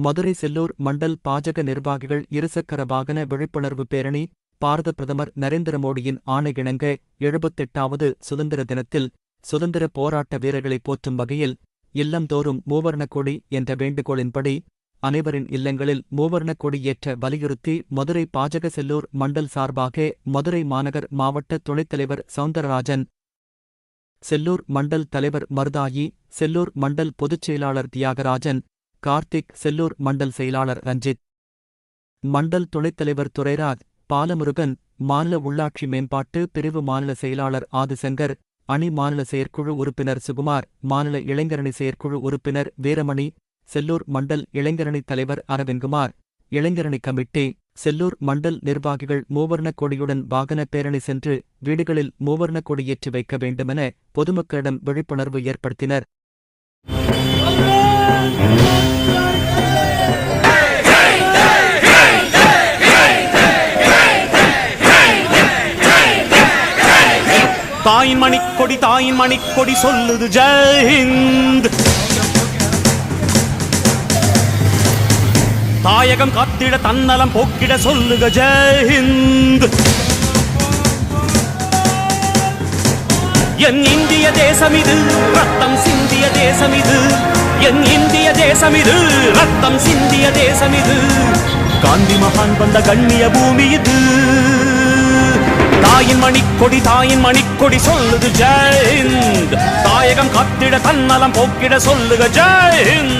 மதுரை செல்லூர் மண்டல் பாஜக நிர்வாகிகள் இருசக்கர வாகன விழிப்புணர்வு பேரணி பாரத பிரதமர் நரேந்திர மோடியின் ஆணையிணங்க எழுபத்தெட்டாவது சுதந்திர தினத்தில் சுதந்திர போராட்ட வீரர்களை போற்றும் வகையில் இல்லந்தோறும் மூவர்ணக் கொடி என்ற வேண்டுகோளின்படி அனைவரின் இல்லங்களில் மூவர்ணக் கொடி ஏற்ற வலியுறுத்தி மதுரை பாஜக செல்லூர் மண்டல் சார்பாக மதுரை மாநகர் மாவட்ட துணைத் தலைவர் சவுந்தரராஜன் செல்லூர் மண்டல் தலைவர் மருதாயி செல்லூர் மண்டல் பொதுச் செயலாளர் தியாகராஜன் கார்த்திக் செல்லூர் மண்டல் செயலாளர் ரஞ்சித். மண்டல் துணைத் தலைவர் துரைராஜ் பாலமுருகன் மாநில உள்ளாட்சி மேம்பாட்டு பிரிவு மாநில செயலாளர் ஆதிசங்கர் அணி மாநில செயற்குழு உறுப்பினர் சுகுமார் மாநில இளைஞரணி செயற்குழு உறுப்பினர் வீரமணி செல்லூர் மண்டல் இளைஞரணி தலைவர் அரவிந்த்குமார் இளைஞரணி கமிட்டி செல்லூர் மண்டல் நிர்வாகிகள் மூவர்ணக் கொடியுடன் வாகன பேரணி சென்று வீடுகளில் மூவர்ணக் கொடியேற்றி வைக்க வேண்டுமென பொதுமக்களிடம் விழிப்புணர்வு ஏற்படுத்தினர். தாயின் மணிக்கொடி தாயின் மணிக்கொடி சொல்லுது ஜெயஹிந்த். தாயகம் காத்திட தன்னலம் போக்கிட சொல்லுக ஜெயஹிந்த். என் இந்திய தேசம் இது ரத்தம் சிந்திய தேசம் இது. என் இந்திய தேசம் இது. ரத்தம் சிந்திய தேசம் இது. காந்தி மகான் வந்த கண்ணிய பூமி இது. தாயின் மணிக்கொடி தாயின் மணிக்கொடி சொல்லுது ஜெயந்த் தாயகம் காத்திட தன்னலம் போக்கிட சொல்லுக ஜெயந்த்